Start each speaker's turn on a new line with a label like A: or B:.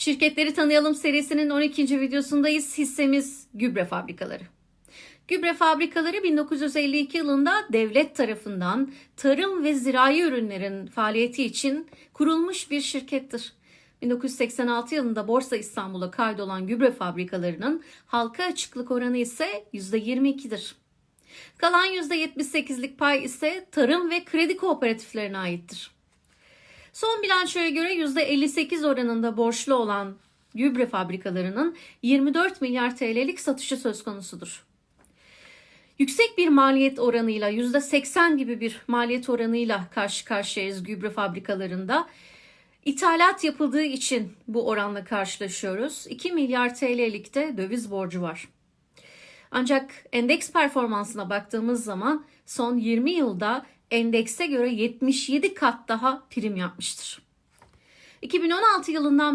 A: Şirketleri Tanıyalım serisinin 12. videosundayız. Hissemiz gübre fabrikaları. Gübre fabrikaları 1952 yılında devlet tarafından tarım ve zirai ürünlerin faaliyeti için kurulmuş bir şirkettir. 1986 yılında Borsa İstanbul'a kaydolan gübre fabrikalarının halka açıklık oranı ise %22'dir. Kalan %78'lik pay ise tarım ve kredi kooperatiflerine aittir. Son bilançoya göre %58 oranında borçlu olan gübre fabrikalarının 24 milyar TL'lik satışı söz konusudur. Yüksek bir maliyet oranıyla %80 gibi bir maliyet oranıyla karşı karşıyayız gübre fabrikalarında. İthalat yapıldığı için bu oranla karşılaşıyoruz. 2 milyar TL'lik de döviz borcu var. Ancak endeks performansına baktığımız zaman son 20 yılda endekse göre 77 kat daha prim yapmıştır. 2016 yılından